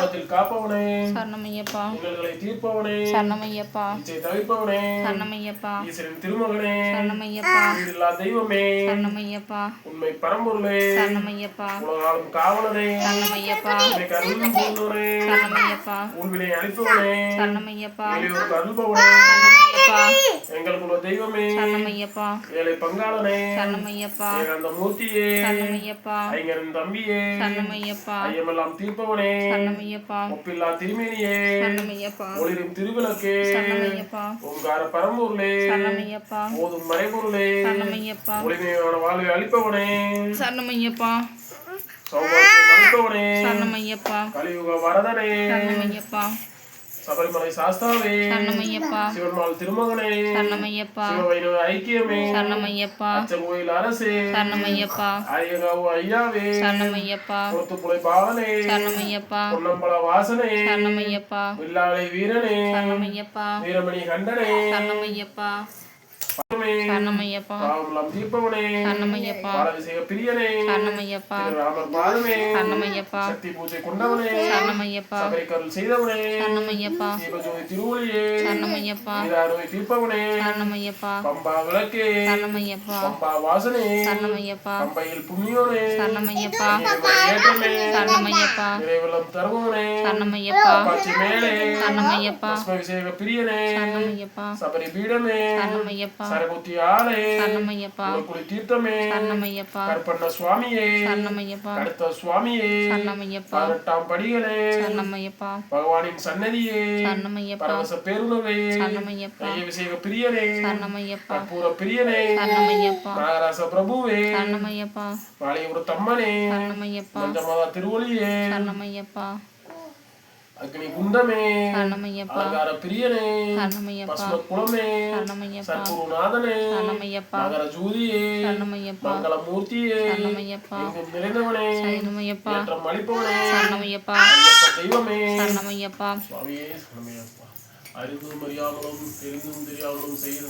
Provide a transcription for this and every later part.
ஆபத்தில் காப்பவனே. சரணமையப்பா. இன்னல்களை தீர்ப்பவனே. சரணமையப்பா. தவிப்பவனே. சரணமையப்பா. ஈஸ்வரன் திருமகனே. சரணமையப்பா. வீடில்லா தெய்வமே. சரணமையப்பா. உண்மை பரம்பொருளே. சரணமையப்பா. உலகாலும் காவலனே. சரணமையப்பா. சரணமையப்பா. ஊழ்வினை அளிப்பவனே. சரணமையப்பா. அருள்பவனே. சரணமையப்பா. எங்களுக்குள்ள தெய்வமே. சரணமையப்பா. ஏழை பங்காளனே. சரணமையப்பா. ஏகாந்த மூர்த்தியே. சரணமையப்பா. ஐங்கரன் தம்பியே. சரணமையப்பா. ஐயமெல்லாம் தீர்ப்பவனே. சரணமையப்பா. ஒப்பில்லா திருமேனியே. சரணமையப்பா. ஒளிரும் திருவிளக்கே. சரணமையப்பா. ஓங்கார பரம்பொருளே சரணமையப்பா. போதும் மறைபொருளே. சரணமையப்பா. ஒளிமையான வாழ்வை அளிப்பவனே. சரணமையப்பா. சௌபாகியம் அளிப்பவனே. சரணமையப்பா. கலியுக வரதனே. சரணமையப்பா. சபரிமலை சாஸ்தாவே. சரணமையப்பா. சிவன்மால் திருமகனே. சரணமையப்பா. சிவவைணவ ஐக்கியமே. சரணமையப்பா. அச்சங்கோயில் அரசே. சரணமையப்பா. ஆரியகாவு ஐயாவே. சரணமையப்பா. குளத்துப்புலை பாலனே. சரணமையப்பா. பொன்னம்பல வாசனே. சரணமையப்பா. வில்லாளை வீரனே. சரணமையப்பா. வீரமணி கண்டனே. சரணமையப்பா. சரணமையப்பா. பாவமெல்லாம் தீர்ப்பவனே. சரணமையப்பா. பாலவிசேக பிரியனே. சரணமையப்பா. ராமர் பாதமே சரணமையப்பா. சக்தி பூஜை கொண்டவனே. சரணமையப்பா. சபை கருள் செய்தவனே. சரணமையப்பா. தீபஜோதி திருவொளியே சரணமையப்பா. நீராரோய் தீர்ப்பவனே. சரணமையப்பா. பம்பா விளக்கே. சரணமையப்பா. பம்பா வாசனே. சரணமையப்பா. பம்பையில் புண்ணியோனே. சரணமையப்பா. ஏற்றமே. சரணமையப்பா. நிறைவலம் தருபவனே. சரணமையப்பா. காட்சி மேலே. சரணமையப்பா. விசேக பிரியனே. சரணமையப்பா. சபரி பீடமே. சரணமையப்பா. சரபுத்தி ஆலே சரணமையப்பா. குளக்குடி தீர்த்தமே. சரணமையப்பா. கற்பண்ண சுவாமியே. சரணமையப்பா. அடுத்த சுவாமியே. சரணமையப்பா. பதினெட்டாம் படிகளே. சரணமையப்பா. பகவானின் சன்னதியே சரணமையப்பா. பரவச பேருணவே. சரணமையப்பா. விசேக பிரியனே. சரணமையப்பா. கற்பூர பிரியனே. சரணமையப்பா. நாகராச பிரபுவே. சரணமையப்பா. வாழையூர் தம்மனே சரணமையப்பா. மஞ்சமாதா திருவொளியே. சரணமையப்பா. அக்னி குண்டமே அலங்கார பிரியனே பஸ்ம குளமே சர்க்குருநாதனே மகர ஜூதியே மங்கள மூர்த்தியே சரணமையப்பா எங்கும் நிறைந்தவனே சரணமையப்பா ஏற்றம் அளிப்பவனே சரணமையப்பா ஐயப்ப தெய்வமே சரணமையப்பா சுவாமியே சரணமையப்பா அறிந்தும் அறியாமலும் தெரிந்தும் தெரியாமலும் செய்த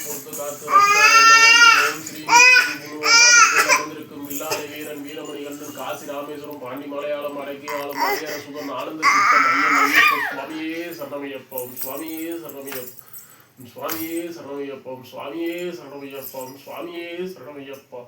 பொறுத்து காத்து. ஓம் ஸ்ரீ அமர்ந்திருக்கும் இல்லாத வீரன் வீரமணி கண்ணன் காசி ராமேஸ்வரம் பாண்டி மலையாளம் அடக்கியாளம் மலையாள சுதன் ஆனந்த சித்தம் ஐயன் சுவாமியே சரணமையப்பம் சுவாமியே சரணமையப்பம் சுவாமியே சரணமையப்பம் சுவாமியே சரணமையப்பம் சுவாமியே சரணமையப்பா